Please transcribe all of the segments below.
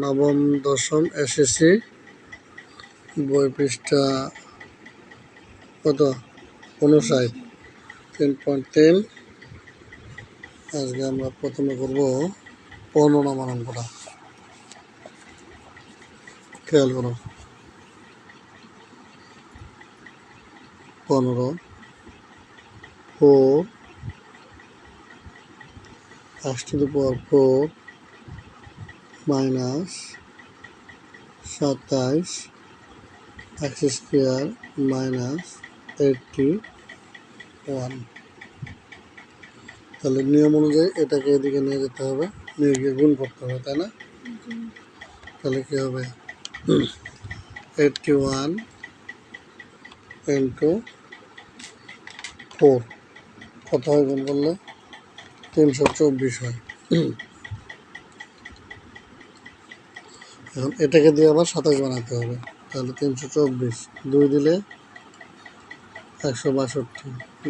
নবম, দশম এসএসসি বই পৃষ্ঠা কত? উনষাট। তিন পয়েন্ট তিন। আজকে আমরা প্রথমে করব পনেরো অঙ্কটা। খেয়াল করো। পনেরো four x to the power four minus সাতাইশ x square minus eighty one. তাহলে নিয়ম অনুযায়ী এটাকে এদিকে নিয়ে যেতে হবে, নিয়ে গিয়ে গুণ করতে হবে, তাই না? তাহলে কী হবে? Eighty one into four. কত হয় গুণ করলে? তিনশো চব্বিশ হয়। এখন এটাকে দিয়ে আবার সাতাশ বানাতে হবে। তাহলে তিনশো চব্বিশ। দুই দিলে একশো বাষট্টি।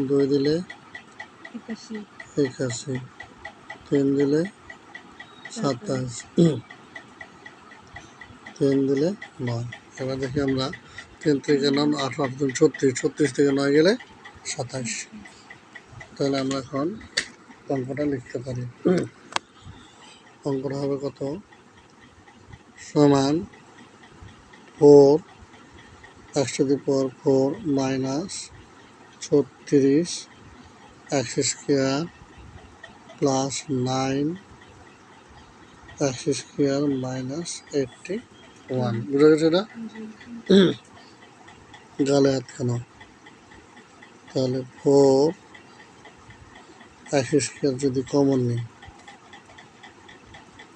দুই দিলে একাশি। তিন দিলে সাতাশ। তিন দিলে নয়। এবার দেখি আমরা তিন থেকে নয় আট আট ছত্রিশ। ছত্রিশ থেকে নয় গেলে সাতাশ। তাহলে আমরা এখন অঙ্কটা লিখতে পারি। অঙ্কটা হবে কত? সমান four x to the power four minus ছত্রিশ x square plus nine x square minus eighty one বুঝা গেছে এটা? গালে হাত কেন? তাহলে ফোর স্কোয়ার যদি কমন নিই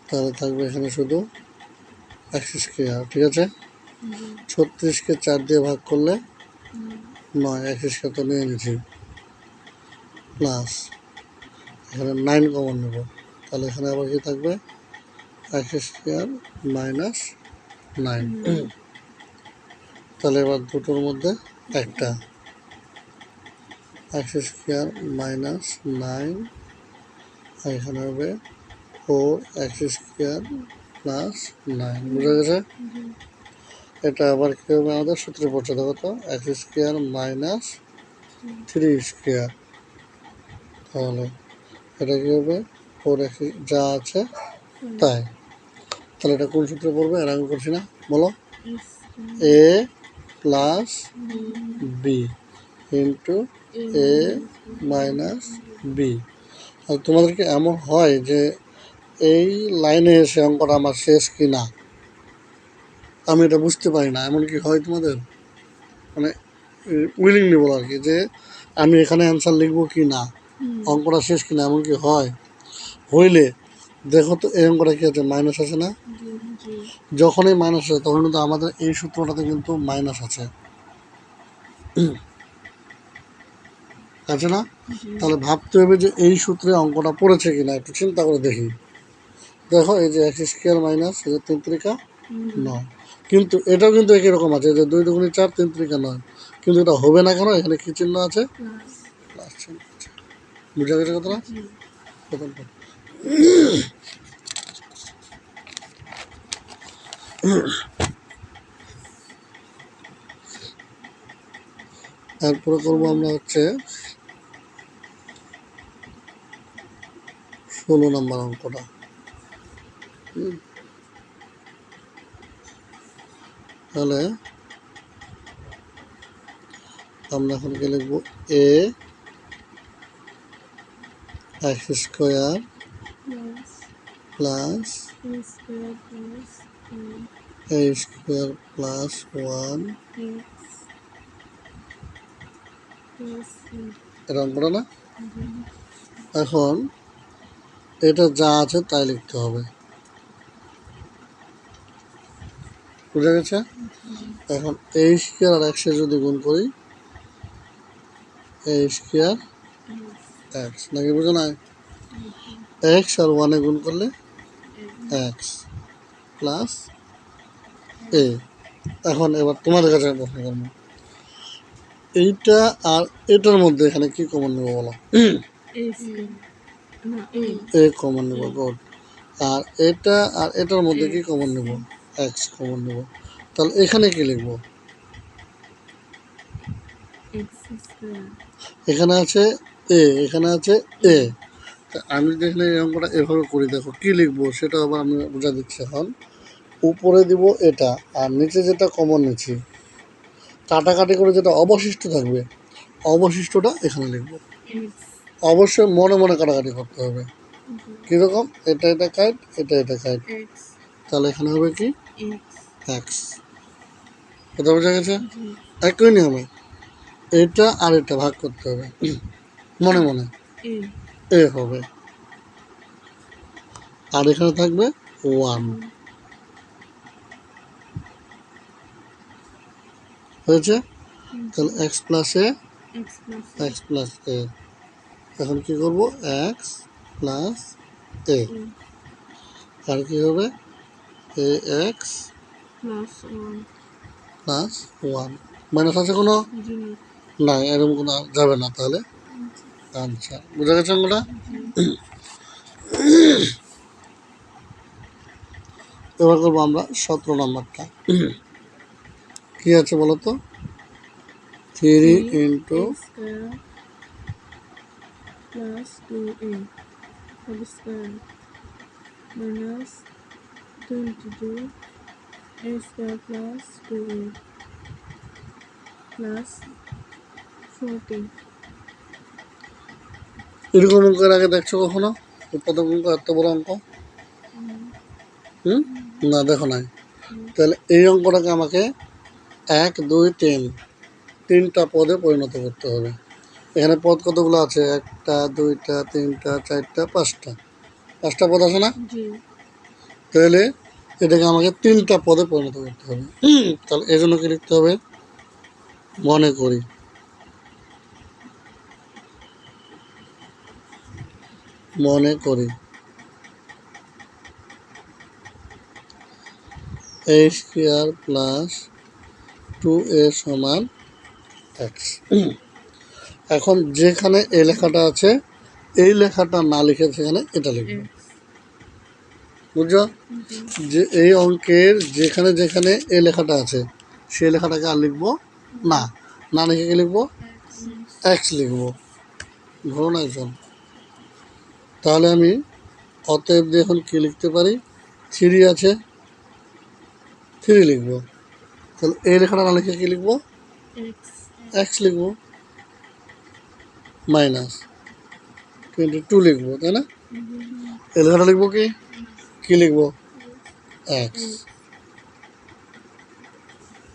তাহলে থাকবে এখানে শুধু এক্স স্কোয়ার ঠিক আছে? ছত্রিশকে চার দিয়ে ভাগ করলে নয় স্কোয়ার তো নিয়ে নিয়েছি প্লাস এখানে নাইন কমন নেব। তাহলে এখানে আবার কি থাকবে? এক্স স্কোয়ার মাইনাস নাইন তাহলে এবার দুটোর মধ্যে একটা। এক্স স্কোয়ার মাইনাস নাইন এখানে হবে four x square plus nine. বুঝা গেছে? এটা আবার কী হবে আমাদের? সূত্রে পড়ছে দেখো তো x square minus three square. তাহলে এটা কী হবে? ফোর এক্স যা আছে তাই। তাহলে এটা কোন সূত্রে পড়বে? এর আমি করছি না। বলো। A plus b into a minus b. আর তোমাদেরকে এমন হয় যে এই লাইনে এসে অঙ্কটা আমার শেষ কি না আমি এটা বুঝতে পারি না। এমন কি হয় তোমাদের? মানে উইলিংলি বলো আর কি যে আমি এখানে অ্যান্সার লিখব কি না অঙ্কটা শেষ কি না এমন কি হয়? হইলে দেখো তো এই অঙ্কটা কি আছে মাইনাস আছে না? যখনই মাইনাস আছে তখন কিন্তু আমাদের এই সূত্রটাতে কিন্তু মাইনাস আছে। আছে না? তাহলে ভাবতে হবে যে এই সূত্রে অঙ্কটা পড়েছে কিনা, একটু চিন্তা করে দেখি। দেখো, এই যে এক্স স্কোয়ার মাইনাস এই যে তিন ত্রিকা নয়। কিন্তু এটাও কিন্তু একই রকম আছে যে দুই দুগুণি চার তিন ত্রিকা নয়। কিন্তু এটা হবে না কেন? এখানে কি চিহ্ন আছে? বুঝা গেছে কথাটা? তারপরে করব আমরা হচ্ছে ষোলো নম্বর অঙ্কটা। তাহলে আমরা এখানকে লিখব? A x square plus a square plus one এটা অঙ্কটা না? এখন এটা যা আছে তাই লিখতে হবে। বুঝা গেছে? এখন এই স্কোয়ার আর এক্সে যদি গুণ করি এই স্কোয়ার এক্স নাকি বুঝো না এক্স আর ওয়ানে গুণ করলে এক্স প্লাস এ এখন এবার তোমাদের কাছে প্রশ্ন করব। এইটা আর এটার মধ্যে এখানে কি কমন নেব বলো? এ কমন নেব গুড আর এটা, আর এটার মধ্যে কি কমন নেব এক্স কমন নেব তাহলে এখানে কি লিখব? এখানে আছে এ এখানে আছে এ আমি এখানে এই অঙ্কটা এভাবে করি, দেখো কি লিখব, সেটা আবার আমি বোঝা দিচ্ছি এখন। উপরে দিব এটা, আর নিচে যেটা কমন নিচ্ছি, কাটাকাটি করে যেটা অবশিষ্ট থাকবে, অবশিষ্টটা এখানে লিখব। অবশ্যই মনে মনে কাটাকাটি করতে হবে। কীরকম? এটা এটা কাইট এটা এটা কাইট। তাহলে এখানে হবে কি? এক্স কথা বোঝা গেছে? একই নিয়মে এটা আর এটা ভাগ করতে হবে। মনে মনে। এ হবে। আর এখানে থাকবে ওয়ান হয়েছে? তাহলে x plus a x plus a এখন কি করব? এক্স প্লাস এ আর কি হবে? A x plus one minus আছে কোনো? না না এরকম কোনো যাবে না তাহলে। আচ্ছা বুঝা গেছে অঙ্কটা? এবার করব আমরা সতেরো নম্বরটা। কি আছে বলো তো three into whole square minus twenty two a square plus two a plus forty এরকম অঙ্কের আগে দেখছ কখনো? উৎপাদক অঙ্ক, এত বড় অঙ্ক? হুম? না, দেখো নাই। তাহলে এই অঙ্কটাকে আমাকে এক, দুই, তিন, তিনটা পদে পরিণত করতে হবে। এখানে পদ কতগুলো আছে? একটা দুইটা তিনটা চারটা পাঁচটা। পাঁচটা পদ আছে না? তাহলে এটাকে আমাকে তিনটা পদে পরিণত করতে হবে। তাহলে এই জন্য কি লিখতে হবে? মনে করি। মনে করি। A square plus two a সমান এক্স এখন যেখানে এই লেখাটা আছে এই লেখাটা না লিখে সেখানে এটা লিখব। বুঝছ? যে এই অঙ্কের যেখানে যেখানে এই লেখাটা আছে সেই লেখাটাকে আর লিখব না। না লিখে কি লিখব? এক্স লিখব। ধরুন একজন। তাহলে আমি অতএব দিয়ে এখন কী লিখতে পারি? থ্রি আছে। থ্রি লিখব। তাহলে এই লেখাটা না লিখে কী লিখব? এক্স লিখব। মাইনাস। টোয়েন্টি টু লিখব, তাই না? এই লিখব কি? কী লিখব? এক্স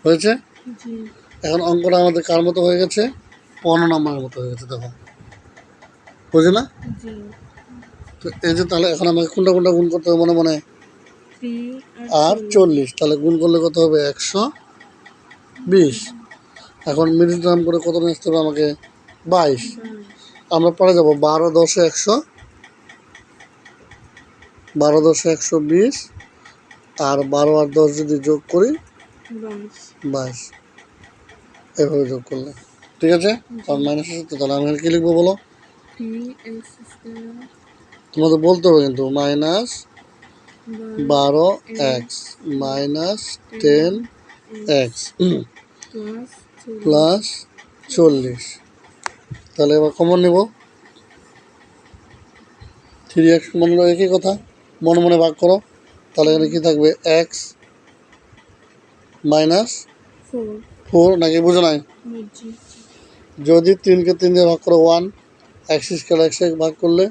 হয়েছে? এখন অঙ্কটা আমাদের কার মতো হয়ে গেছে? পনেরো নম্বরের মতো হয়ে গেছে, দেখো। বুঝলি না? তো এই যে তাহলে এখন আমাকে কোনটা কোনটা গুণ করতে হবে মনে মনে? আর চল্লিশ। তাহলে গুণ করলে কত হবে? একশো বিশ। এখন মিনিট নাম করে কত নিয়ে আসতে হবে আমাকে? বাইশ। আমরা পরে যাব বারো দশে একশো বারো দশে একশো বিশ আর বারো আর দশ যদি যোগ করি বাইশ। এভাবে যোগ করলে। ঠিক আছে? আর মাইনাস আছে তো তাহলে আমি এখানে কী লিখব বলো? তোমাদের বলতে হবে কিন্তু মাইনাস বারো x minus ten x plus চল্লিশ। তাহলে এবার কমন নেব। থ্রি এক্স মনে একই কথা। মনে মনে ভাগ করো। তাহলে এখানে কী থাকবে? এক্স মাইনাস ফোর নাকি বুঝো নাই? যদি তিনকে তিন দিয়ে ভাগ করো ওয়ান এক্স স্কোয়ার এক্স এক ভাগ করলে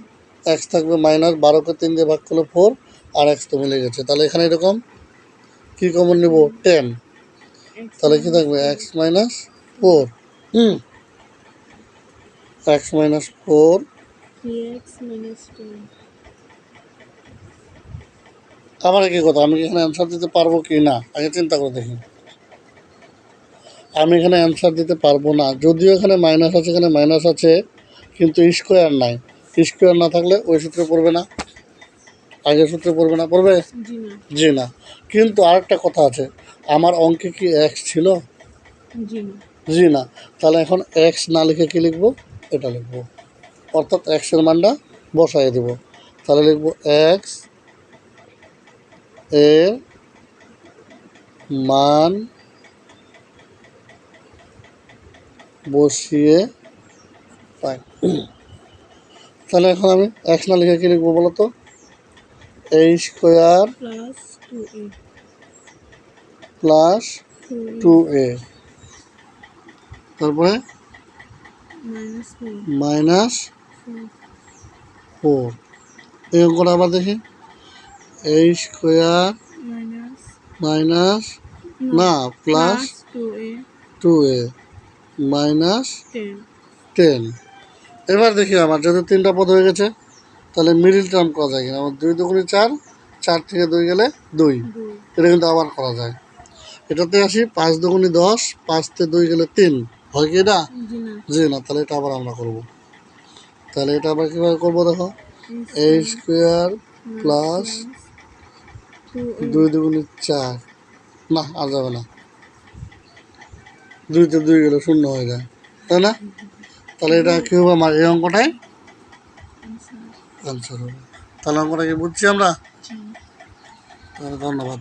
এক্স থাকবে মাইনাস বারোকে তিন দিয়ে ভাগ করলে ফোর আর এক্স তো মিলে গেছে। তাহলে এখানে এরকম কী কমন নেব? টেন তাহলে কী থাকবে? X minus four hmm. X minus four. Three x minus ten আমার কি কথা আমি এখানে অ্যান্সার দিতে পারব কি না? আগে চিন্তা করে দেখি। আমি এখানে অ্যান্সার দিতে পারব না। যদিও এখানে মাইনাস আছে এখানে মাইনাস আছে কিন্তু স্কোয়ার নাই। স্কোয়ার না থাকলে ওই সূত্রে পড়বে না। আগের সূত্রে পড়বে না পড়বে? জি না। কিন্তু আরেকটা কথা আছে আমার অঙ্কে কি এক্স ছিল? জি না। জি না। তাহলে এখন এক্স না লিখে কি লিখব? এটা লিখব। অর্থাৎ এক্সের মানটা বসাই দেব। তাহলে লিখব এক্সের মান বসিয়ে পাই। তাহলে এখন আমি এক্স না লিখে কি লিখব বলো তো? এই স্কোয়ার প্লাস টু এ। তারপরে মাইনাস ফোর এই অঙ্কটা আবার দেখি। এই স্কোয়ার মাইনাস না plus two a minus ten এবার দেখি আমার যেহেতু তিনটা পদ হয়ে গেছে তাহলে মিডিল টার্ম করা যায় কিনা? আমার দুই দুগুণি চার চার থেকে দুই গেলে দুই। এটা কিন্তু আবার করা যায়। এটাতে আসি পাঁচ দুগুণি দশ পাঁচ থেকে দুই গেলে তিন। হয় কি এটা? জি না। তাহলে এটা আবার আমরা করব। তাহলে এটা আবার কীভাবে করব দেখো? এই স্কোয়ার প্লাস দুই দুগুণি চার। না আর যাবে না। দুইতে দুই গেলে শূন্য হয়ে যায়। তাই না? তাহলে এটা কী হবে আমার এই অঙ্কটাই অ্যান্সার হবে। তাহলে অঙ্কটা কি বুঝছি আমরা? ধন্যবাদ।